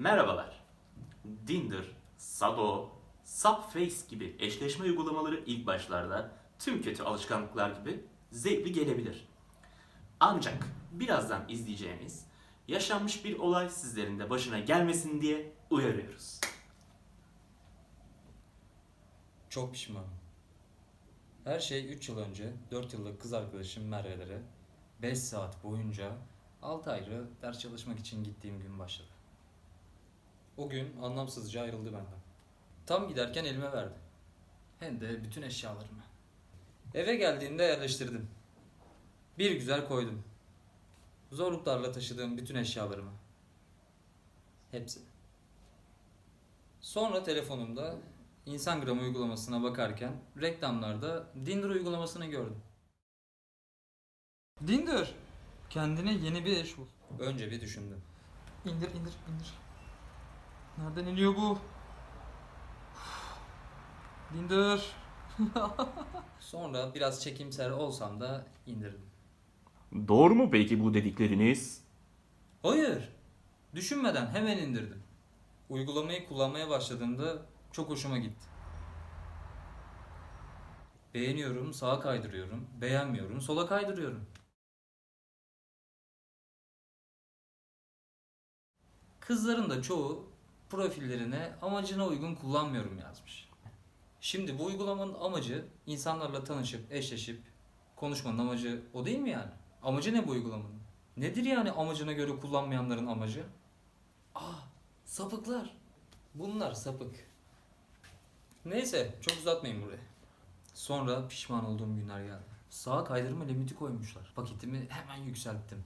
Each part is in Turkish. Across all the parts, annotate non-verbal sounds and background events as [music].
Merhabalar. Tinder, Sado, Subface gibi eşleşme uygulamaları ilk başlarda tüm kötü alışkanlıklar gibi zevkli gelebilir. Ancak birazdan izleyeceğimiz yaşanmış bir olay sizlerin de başına gelmesin diye uyarıyoruz. Çok pişmanım. Her şey 3 yıl önce 4 yıllık kız arkadaşım Merve'lere 5 saat boyunca 6 ayrı ders çalışmak için gittiğim gün başladı. O gün anlamsızca ayrıldı benden. Tam giderken elime verdi. Hem de bütün eşyalarımı. Eve geldiğimde yerleştirdim. Bir güzel koydum. Zorluklarla taşıdığım bütün eşyalarımı. Hepsini. Sonra telefonumda Instagram uygulamasına bakarken reklamlarda Tinder uygulamasını gördüm. Dindir. Kendine yeni bir eş bul. Önce bir düşündüm. İndir indir indir. Nereden iniyor bu? Dindir. [laughs] Sonra biraz çekimser olsam da indirdim. Doğru mu peki bu dedikleriniz? Hayır. Düşünmeden hemen indirdim. Uygulamayı kullanmaya başladığımda çok hoşuma gitti. Beğeniyorum, sağa kaydırıyorum. Beğenmiyorum, sola kaydırıyorum. Kızların da çoğu profillerine amacına uygun kullanmıyorum yazmış. Şimdi bu uygulamanın amacı insanlarla tanışıp, eşleşip konuşmanın amacı o değil mi yani? Amacı ne bu uygulamanın? Nedir yani amacına göre kullanmayanların amacı? Ah, sapıklar. Bunlar sapık. Neyse, çok uzatmayın burayı. Sonra pişman olduğum günler geldi. Sağa kaydırma limiti koymuşlar. Paketimi hemen yükselttim.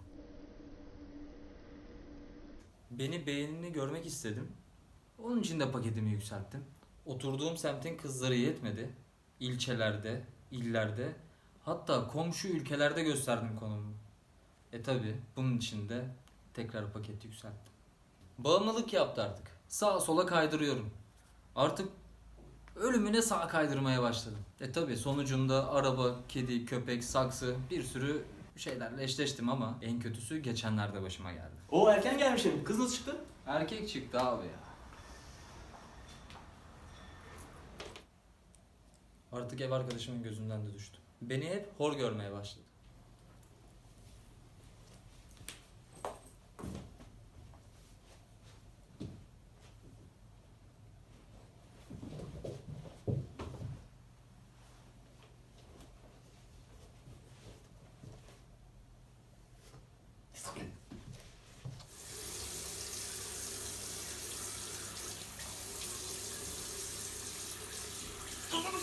Beni beğenini görmek istedim. Onun için de paketimi yükselttim. Oturduğum semtin kızları yetmedi. İlçelerde, illerde, hatta komşu ülkelerde gösterdim konumumu. E tabi bunun için de tekrar paket yükselttim. Bağımlılık yaptı artık. Sağa sola kaydırıyorum. Artık ölümüne sağa kaydırmaya başladım. E tabi sonucunda araba, kedi, köpek, saksı bir sürü şeylerle eşleştim ama en kötüsü geçenlerde başıma geldi. O erken gelmişim. Kız nasıl çıktı? Erkek çıktı abi ya. Artık ev arkadaşımın gözünden de düştü. Beni hep hor görmeye başladı.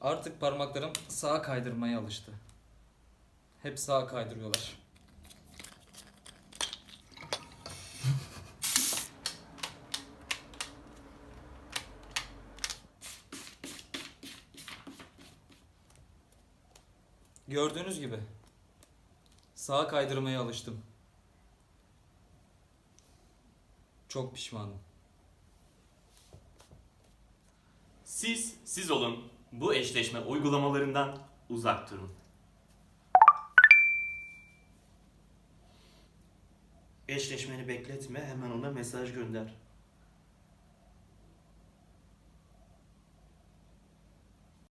Artık parmaklarım sağa kaydırmaya alıştı. Hep sağa kaydırıyorlar. Gördüğünüz gibi sağa kaydırmaya alıştım. Çok pişmanım. Siz, siz olun. Bu eşleşme uygulamalarından uzak durun. Eşleşmeni bekletme, hemen ona mesaj gönder.